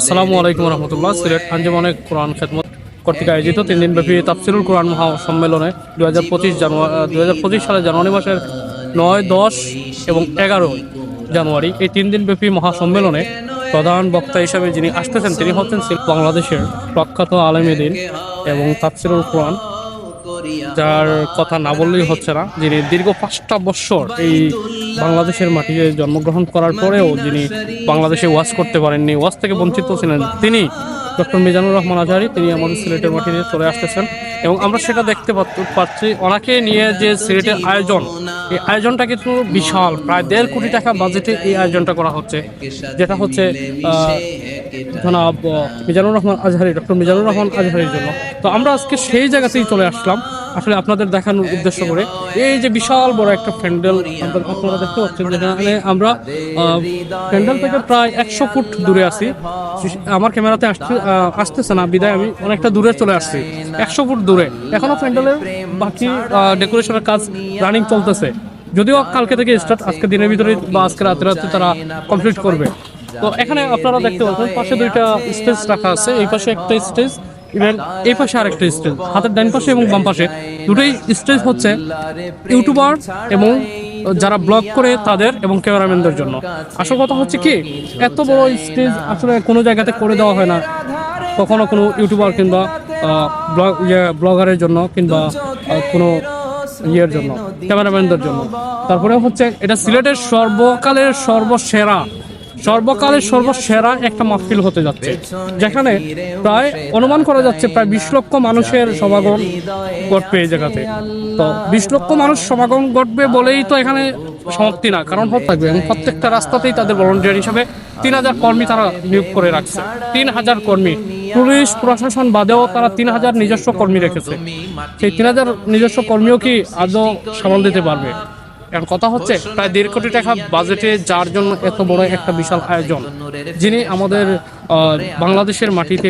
আসসালামু আলাইকুম রহমতুল্লাহ। সিলেট আঞ্জুমানে কোরআন খেদমত কর্তৃক আয়োজিত তিন দিনব্যাপী তাফসিরুল কোরআন মহা সম্মেলনে দু হাজার পঁচিশ জানুয়ারি দু হাজার পঁচিশ সালের জানুয়ারি মাসের নয়, দশ এবং এগারো জানুয়ারি এই তিন দিনব্যাপী মহা সম্মেলনে প্রধান বক্তা হিসাবে যিনি আসতেছেন, তিনি হচ্ছেন বাংলাদেশের প্রখ্যাত আলমেদিন এবং তাফসিরুল কোরআন। যার কথা না বললেই হচ্ছে না, যিনি দীর্ঘ পাঁচটা বছর এই বাংলাদেশের মাটিতে জন্মগ্রহণ করার পরেও যিনি বাংলাদেশে ওয়াজ করতে পারেননি, ওয়াজ থেকে বঞ্চিত ছিলেন তিনি। ডক্টর মিজানুর রহমান আজহারি তিনি আমাদের সিলেটের মাটিতে চলে আসতেছেন এবং আমরা সেটা দেখতে পাচ্ছি। ওনাকে নিয়ে যে সিলেটের আয়োজন, এই আয়োজনটা কিন্তু বিশাল। প্রায় দেড় কোটি টাকা বাজেটে এই আয়োজনটা করা হচ্ছে, যেটা হচ্ছে জনাব মিজানুর রহমান আজহারি, ডক্টর মিজানুর রহমান আজহারির জন্য। তো আমরা আজকে সেই জায়গাতেই চলে আসলাম। আসলে আপনাদের দেখানোর উদ্দেশ্য করে এই যে বিশাল বড় একটা প্যান্ডেল আপনারা- দেখতে পাচ্ছেন যেখানে আমরা আহ, প্যান্ডেল থেকে প্রায় একশো ফুট দূরে আছি। আমার ক্যামেরাতে আসতে আসতেছে না বিদায় আমি অনেকটা দূরে চলে আসছি একশো ফুট দূরে। এখনও প্যান্ডেলের বাকি ডেকোরেশনের কাজ রানিং চলতেছে। যদিও কালকে থেকে স্টার্ট আজকে দিনের ভিতরে বা আজকে রাতে রাতে তারা কমপ্লিট করবে। তো এখানে আপনারা দেখতে পাচ্ছেন পাশে দুইটা স্টেজ রাখা আছে এই পাশে একটা স্টেজ ইভেন এই পাশে আরেকটা স্টেজ, হাতের ডান পাশে এবং বাম পাশে। দুটোই স্টেজ হচ্ছে ইউটিউবার এবং যারা ব্লগ করে তাদের এবং ক্যামেরাম্যানদের জন্য। আসল কথা হচ্ছে কি, এত বড় স্টেজ আসলে কোনো জায়গাতে করে দেওয়া হয় না। কখনো কোনো ইউটিউবার কিংবা ব্লগ ব্লগারের জন্য কিংবা কোনো ইয়ের জন্য, ক্যামেরাম্যানদের জন্য। তারপরে হচ্ছে এটা সিলেটের সর্বকালের সর্বসেরা। সর্বকালের সর্বসেরা একটা মাহফিল হতে যাচ্ছে, যেখানে প্রায় অনুমান করা যাচ্ছে প্রায় বিশ লক্ষ মানুষের সমাগম ঘটবে এই জায়গাতে। তো বিশ লক্ষ মানুষ সমাগম ঘটবে বলেই তো এখানে সমাপ্তি না, কারণ হতে থাকবে। এবং প্রত্যেকটা রাস্তাতেই তাদের ভলেন্টিয়ার হিসাবে তিন হাজার কর্মী তারা নিয়োগ করে রাখছে। তিন হাজার কর্মী। পুলিশ, প্রশাসন বাদেও তারা তিন হাজার নিজস্ব কর্মী রেখেছে। সেই তিন হাজার নিজস্ব কর্মীও কি আজও সামাল দিতে পারবে? এখন কথা হচ্ছে, প্রায় দেড় কোটি টাকা বাজেটে যার জন্য এত বড় একটা বিশাল আয়োজন, যিনি আমাদের বাংলাদেশের মাটিতে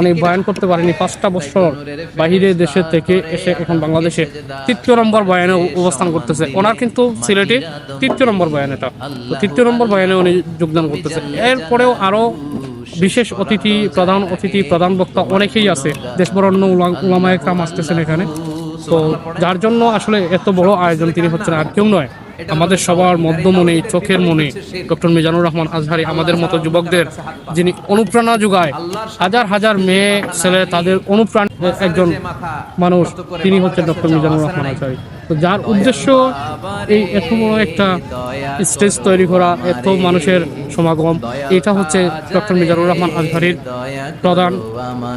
অনেক বয়ান করতে পারেনি। পাঁচটা বছর বাহিরে দেশের থেকে এসে এখন বাংলাদেশে তৃতীয় নম্বর বয়ানে অবস্থান করতেছে। ওনার কিন্তু সিলেটে তৃতীয় নম্বর বয়ান এটা। তৃতীয় নম্বর বয়ানে উনি যোগদান করতেছে। এরপরেও আরও বিশেষ অতিথি, প্রধান অতিথি, প্রধান বক্তা অনেকেই আছে। দেশবরণ্য উলামায় কাম আসতেছেন এখানে। তো যার জন্য আসলে এত বড় আয়োজন তিনি হচ্ছেন আর কেউ নয়, আমাদের সবার মধ্যমণি, চোখের মনে ডক্টর মিজানুর রহমান আজহারি, আমাদের মতো যুবকদের যিনি অনুপ্রেরণা যোগায়, হাজার হাজার মেয়ে, ছেলে, তাদের অনুপ্রাণ একজন মানুষ, তিনি হচ্ছেন ডক্টর মিজানুর রহমান আজহারি। তো যার উদ্দেশ্য এই এত বড় একটা স্টেজ তৈরি করা, এত মানুষের সমাগম, এটা হচ্ছে ডক্টর মিজানুর রহমান আজহারির প্রধান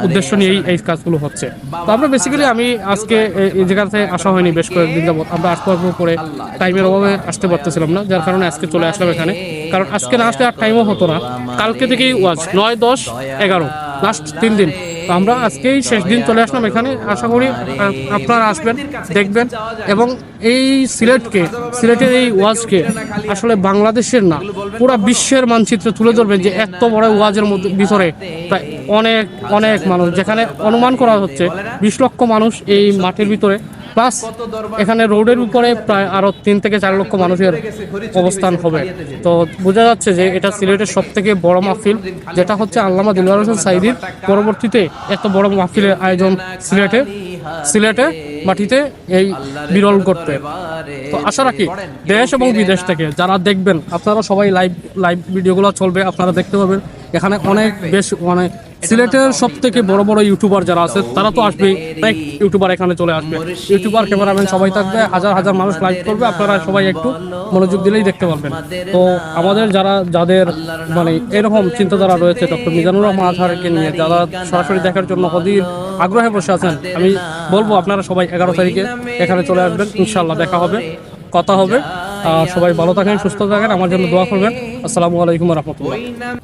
উদ্দেশ্য নিয়েই এই কাজগুলো হচ্ছে। তো আমরা বেসিক্যালি আমি আজকে এই জায়গাতে আসা হয়নি বেশ কয়েকদিন যাবত আমরা আসতে পারব পরে। টাইমের অভাবে আসতে পারতেছিলাম না, যার কারণে আজকে চলে আসলাম এখানে। কারণ আজকে না আসলে আর টাইমও হতো না। কালকে থেকেই ওয়াজ, নয়, দশ, এগারো। লাস্ট তিন দিন। আমরা আজকেই শেষ দিন চলে আসলাম এখানে। আশা করি আপনারা আসবেন, দেখবেন এবং এই সিলেটকে, সিলেটের এই ওয়াজকে আসলে বাংলাদেশের না, পুরো বিশ্বের মানচিত্রে তুলে ধরবেন যে এত বড় ওয়াজের মধ্যে ভিতরে প্রায় অনেক অনেক মানুষ, যেখানে অনুমান করা হচ্ছে বিশ লক্ষ মানুষ এই মাঠের ভিতরে প্লাস এখানে রোডের উপরে প্রায় আরও তিন থেকে চার লক্ষ মানুষের অবস্থান হবে। তো বোঝা যাচ্ছে যে এটা সিলেটের সব থেকে বড় মাহফিল, যেটা হচ্ছে আল্লামা দিলওয়ার হোসেন সাইদির পরবর্তীতে এত বড় মাহফিলের আয়োজন সিলেটে সিলেটে মাটিতে এই বিরল করতে। তো আশা রাখি দেশ এবং বিদেশ থেকে যারা দেখবেন, আপনারা সবাই লাইভ লাইভ ভিডিওগুলো চলবে, আপনারা দেখতে পাবেন। এখানে অনেক বেশ, অনেক সিলেটের সব থেকে বড় বড় ইউটিউবার যারা আছে তারা তো আসবেই। অনেক ইউটিউবার এখানে চলে আসবে। ইউটিউবার ক্যামেরাম্যান সবাই থাকবে হাজার হাজার মানুষ লাইভ করবে আপনারা সবাই একটু মনোযোগ দিলেই দেখতে পারবেন। তো আমাদের যারা যাদের মানে এরকম চিন্তাধারা রয়েছে ডক্টর মিজানুর রহমান আজহারকে নিয়ে যারা সরাসরি দেখার জন্য অধীর আগ্রহে বসে আছেন আমি বলব আপনারা সবাই এগারো তারিখে এখানে চলে আসবেন। ইনশাল্লাহ দেখা হবে কথা হবে। আর সবাই ভালো থাকেন সুস্থ থাকেন আমার জন্য দোয়া করবেন। আসসালামু আলাইকুম রহমতুল্লাহ।